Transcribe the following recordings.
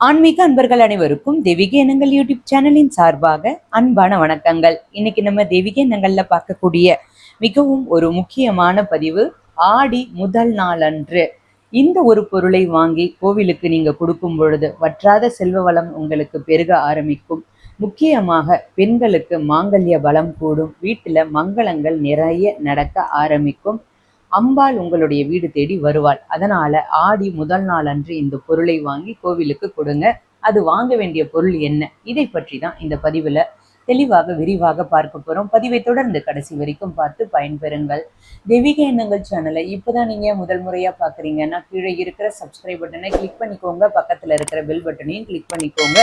ஆன்மீக அன்பர்கள் அனைவருக்கும் தெய்வீக எண்ணங்கள் யூடியூப் சேனலின் சார்பாக அன்பான வணக்கங்கள். இன்னைக்கு நம்ம தெய்வீக எண்ணங்கள்ல பார்க்கக்கூடிய மிகவும் ஒரு முக்கியமான பதிவு ஆடி முதல் நாள் அன்று இந்த ஒரு பொருளை வாங்கி கோவிலுக்கு நீங்க கொடுக்கும் பொழுது வற்றாத செல்வ வளம் உங்களுக்கு பெருக ஆரம்பிக்கும். முக்கியமாக பெண்களுக்கு மாங்கல்ய பலம் கூடும். வீட்டுல மங்களங்கள் நிறைய நடக்க ஆரம்பிக்கும். அம்பாள் உங்களுடைய வீடு தேடி வருவாள். அதனால ஆடி முதல் நாள் அன்று இந்த பொருளை வாங்கி கோவிலுக்கு கொடுங்க. அது வாங்க வேண்டிய பொருள் என்ன? இதை பற்றி தான் இந்த பதிவுல தெளிவாக விரிவாக பார்க்க போறோம். பதிவை தொடர்ந்து கடைசி வரைக்கும் பார்த்து பயன்பெறுங்கள். தெய்வீக எண்ணங்கள் சேனலை இப்போதான் நீங்க முதல் முறையா பாக்குறீங்கன்னா கீழே இருக்கிற சப்ஸ்கிரைப் பட்டனை கிளிக் பண்ணிக்கோங்க. பக்கத்துல இருக்கிற பெல் பட்டனையும் கிளிக் பண்ணிக்கோங்க.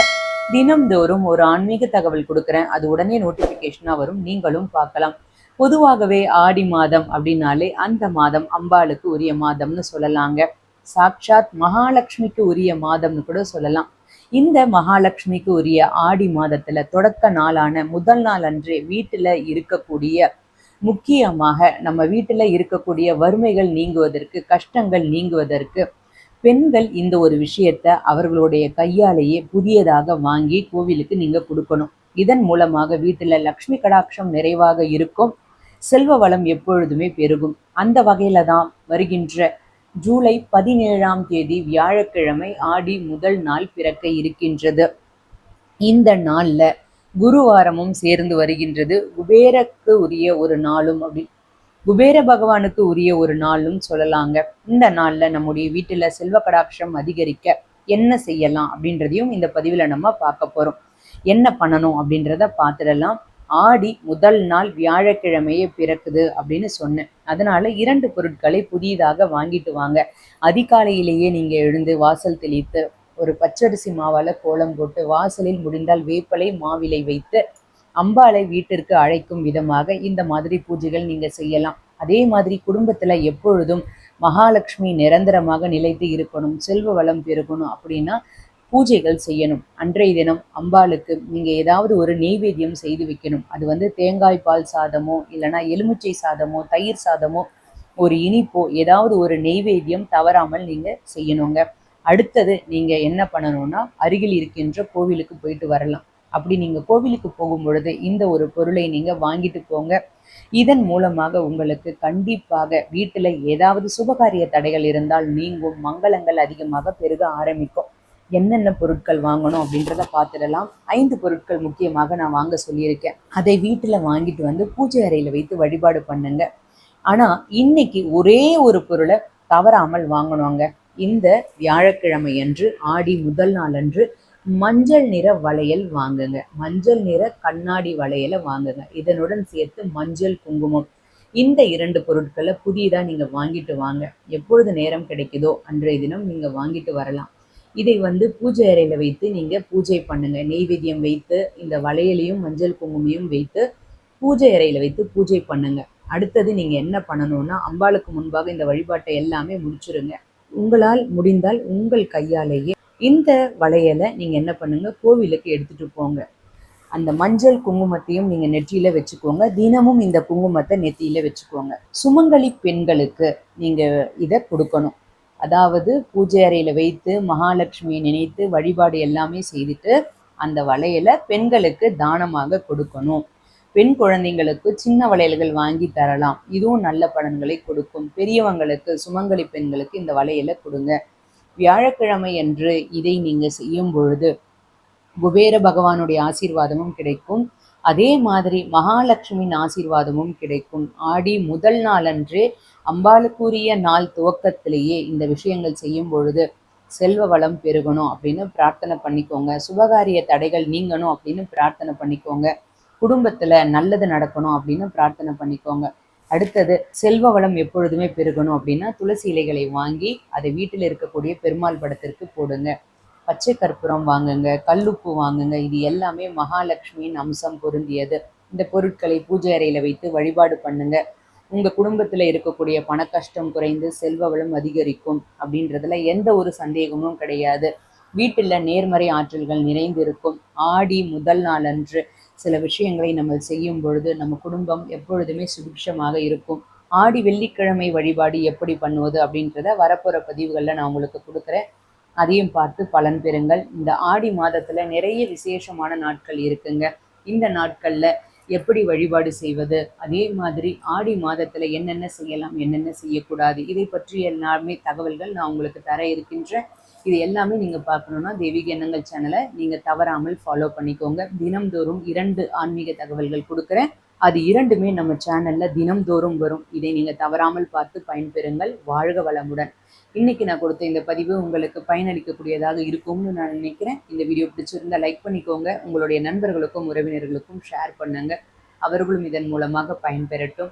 தினம்தோறும் ஒரு ஆன்மீக தகவல் கொடுக்குறேன். அது உடனே நோட்டிபிகேஷனா வரும். நீங்களும் பார்க்கலாம். பொதுவாகவே ஆடி மாதம் அப்படின்னாலே அந்த மாதம் அம்பாளுக்கு உரிய மாதம்னு சொல்லலாங்க. சாக்ஷாத் மகாலட்சுமிக்கு உரிய மாதம்னு கூட சொல்லலாம். இந்த மகாலட்சுமிக்கு உரிய ஆடி மாதத்துல தொடக்க நாளான முதல் நாள் அன்றே வீட்டுல இருக்கக்கூடிய முக்கியமாக நம்ம வீட்டுல இருக்கக்கூடிய வறுமைகள் நீங்குவதற்கு கஷ்டங்கள் நீங்குவதற்கு பெண்கள் இந்த ஒரு விஷயத்த அவர்களுடைய கையாலேயே புதியதாக வாங்கி கோவிலுக்கு நீங்க கொடுக்கணும். இதன் மூலமாக வீட்டுல லக்ஷ்மி கடாட்சம் நிறைவாக இருக்கும். செல்வ வளம் எப்பொழுதுமே பெருகும். அந்த வகையில தான் வருகின்ற ஜூலை பதினேழாம் தேதி வியாழக்கிழமை ஆடி முதல் நாள் பிறக்க இருக்கின்றது. இந்த நாள்ல குருவாரமும் சேர்ந்து வருகின்றது. குபேரக்கு உரிய ஒரு நாளும் அப்படி குபேர பகவானுக்கு உரிய ஒரு நாளும் சொல்லலாங்க. இந்த நாள்ல நம்முடைய வீட்டுல செல்வ கடாட்சம் அதிகரிக்க என்ன செய்யலாம் அப்படின்றதையும் இந்த பதிவுல நம்ம பார்க்க போறோம். என்ன பண்ணணும் அப்படின்றத பார்த்துடலாம். ஆடி முதல் நாள் வியாழக்கிழமையே பிறக்குது அப்படின்னு சொன்னேன். அதனால இரண்டு பொருட்களை புதியதாக வாங்கிட்டு வாங்க. அதிகாலையிலேயே நீங்க எழுந்து வாசல் தெளித்து ஒரு பச்சரிசி மாவால கோலம் போட்டு வாசலில் முடிந்தால் வேப்பலை மாவிலை வைத்து அம்பாளை வீட்டிற்கு அழைக்கும் விதமாக இந்த மாதிரி பூஜைகள் நீங்க செய்யலாம். அதே மாதிரி குடும்பத்துல எப்பொழுதும் மகாலட்சுமி நிரந்தரமாக நிலைத்து இருக்கணும் செல்வ வளம் பெருகணும் அப்படின்னா பூஜைகள் செய்யணும். அன்றைய தினம் அம்பாளுக்கு நீங்கள் ஏதாவது ஒரு நெய்வேத்தியம் செய்து வைக்கணும். அது வந்து தேங்காய் பால் சாதமோ இல்லைன்னா எலுமிச்சை சாதமோ தயிர் சாதமோ ஒரு இனிப்போ ஏதாவது ஒரு நெய்வேத்தியம் தவறாமல் நீங்கள் செய்யணுங்க. அடுத்தது நீங்கள் என்ன பண்ணணும்னா அருகில் இருக்கின்ற கோவிலுக்கு போயிட்டு வரலாம். அப்படி நீங்கள் கோவிலுக்கு போகும் பொழுது இந்த ஒரு பொருளை நீங்கள் வாங்கிட்டு போங்க. இதன் மூலமாக உங்களுக்கு கண்டிப்பாக வீட்டில் ஏதாவது சுபகாரிய தடைகள் இருந்தால் நீங்கும். மங்களங்கள் அதிகமாக பெருக ஆரம்பிக்கும். என்னென்ன பொருட்கள் வாங்கணும் அப்படின்றத பார்த்துடலாம். ஐந்து பொருட்கள் முக்கியமாக நான் வாங்க சொல்லியிருக்கேன். அதை வீட்டில் வாங்கிட்டு வந்து பூஜை அறையில் வைத்து வழிபாடு பண்ணுங்க. ஆனால் இன்னைக்கு ஒரே ஒரு பொருளை தவறாமல் வாங்கணுங்க. இந்த வியாழக்கிழமை அன்று ஆடி முதல் நாள் அன்று மஞ்சள் நிற வளையல் வாங்குங்க. மஞ்சள் நிற கண்ணாடி வளையலை வாங்குங்க. இதனுடன் சேர்த்து மஞ்சள் குங்குமம். இந்த இரண்டு பொருட்களை புதியதாக நீங்கள் வாங்கிட்டு வாங்க. எப்பொழுது நேரம் கிடைக்குதோ அன்றைய தினம் நீங்கள் வாங்கிட்டு வரலாம். இதை வந்து பூஜை அறையில் வைத்து நீங்கள் பூஜை பண்ணுங்கள் நெய்வேத்தியம் வைத்து இந்த வளையலையும் மஞ்சள் குங்குமையும் வைத்து பூஜை அறையில் வைத்து பூஜை பண்ணுங்கள் அடுத்தது நீங்கள் என்ன பண்ணணும்னா அம்பாளுக்கு முன்பாக இந்த வழிபாட்டை எல்லாமே முடிச்சுருங்க. உங்களால் முடிந்தால் உங்கள் கையாலேயே இந்த வளையலை நீங்கள் என்ன பண்ணுங்கள் கோவிலுக்கு எடுத்துகிட்டு போங்க. அந்த மஞ்சள் குங்குமத்தையும் நீங்கள் நெற்றியில் வச்சுக்கோங்க. தினமும் இந்த குங்குமத்தை நெத்தியில் வச்சுக்கோங்க. சுமங்கலி பெண்களுக்கு நீங்கள் இதை கொடுக்கணும். அதாவது பூஜை அறையில வைத்து மகாலட்சுமியை நினைத்து வழிபாடு எல்லாமே செய்துட்டு அந்த வளையலை பெண்களுக்கு தானமாக கொடுக்கணும். பெண் குழந்தைங்களுக்கு சின்ன வளையல்கள் வாங்கி தரலாம். இதுவும் நல்ல பலன்களை கொடுக்கும். பெரியவங்களுக்கு சுமங்கலி பெண்களுக்கு இந்த வளையலை கொடுங்க. வியாழக்கிழமை அன்று இதை நீங்க செய்யும் பொழுது குபேர பகவானுடைய ஆசீர்வாதமும் கிடைக்கும். அதே மாதிரி மகாலட்சுமியின் ஆசீர்வாதமும் கிடைக்கும். ஆடி முதல் நாளன்றே அம்பாளுக்குரிய நாள் துவக்கத்திலேயே இந்த விஷயங்கள் செய்யும் பொழுது செல்வ வளம் பெருகணும் அப்படின்னு பிரார்த்தனை பண்ணிக்கோங்க. சுபகாரிய தடைகள் நீங்கணும் அப்படின்னு பிரார்த்தனை பண்ணிக்கோங்க. குடும்பத்தில் நல்லது நடக்கணும் அப்படின்னு பிரார்த்தனை பண்ணிக்கோங்க. அடுத்தது செல்வ வளம் எப்பொழுதுமே பெருகணும் அப்படின்னா துளசி இலைகளை வாங்கி அதை வீட்டில் இருக்கக்கூடிய பெருமாள் படத்திற்கு போடுங்க. பச்சை கற்பூரம் வாங்குங்க கல்லுப்பு வாங்குங்க. இது எல்லாமே மகாலட்சுமியின் அம்சம் பொருந்தியது. இந்த பொருட்களை பூஜை அறையில் வைத்து வழிபாடு பண்ணுங்க. உங்க குடும்பத்தில் இருக்கக்கூடிய பண கஷ்டம் குறைந்து செல்வ வளம் அதிகரிக்கும் அப்படின்றதுல எந்த ஒரு சந்தேகமும் கிடையாது. வீட்டில் நேர்மறை ஆற்றல்கள் நிறைந்திருக்கும். ஆடி முதல் நாள் அன்று சில விஷயங்களை நம்ம செய்யும் பொழுது நம்ம குடும்பம் எப்பொழுதுமே சுபிக்ஷமாக இருக்கும். ஆடி வெள்ளிக்கிழமை வழிபாடு எப்படி பண்ணுவது அப்படின்றத வரப்போகிற பதிவுகளில் நான் உங்களுக்கு கொடுக்குறேன். அதையும் பார்த்து பலன் பெறுங்கள். இந்த ஆடி மாதத்துல நிறைய விசேஷமான நாட்கள் இருக்குங்க. இந்த நாட்கள்ல எப்படி வழிபாடு செய்வது? அதே மாதிரி ஆடி மாதத்துல என்னென்ன செய்யலாம் என்னென்ன செய்யக்கூடாது? இதை பற்றி எல்லாமே தகவல்கள் நான் உங்களுக்கு தர இருக்கின்ற இது எல்லாமே நீங்க பார்க்கணும்னா தெய்வீக எண்ணங்கள் சேனலை நீங்க தவறாமல் ஃபாலோ பண்ணிக்கோங்க. தினம்தோறும் இரண்டு ஆன்மீக தகவல்கள் கொடுக்குறேன். அது இரண்டுமே நம்ம சேனல்ல தினம்தோறும் வரும். இதை நீங்க தவறாமல் பார்த்து பயன்பெறுங்கள். வாழ்க வளமுடன். இன்னைக்கு நான் கொடுத்த இந்த பதிவு உங்களுக்கு பயனளிக்கக்கூடியதாக இருக்கும்னு நான் நினைக்கிறேன். இந்த வீடியோ பிடிச்சிருந்தா லைக் பண்ணிக்கோங்க. உங்களுடைய நண்பர்களுக்கும் உறவினர்களுக்கும் ஷேர் பண்ணுங்க. அவர்களும் இதன் மூலமாக பயன்பெறட்டும்.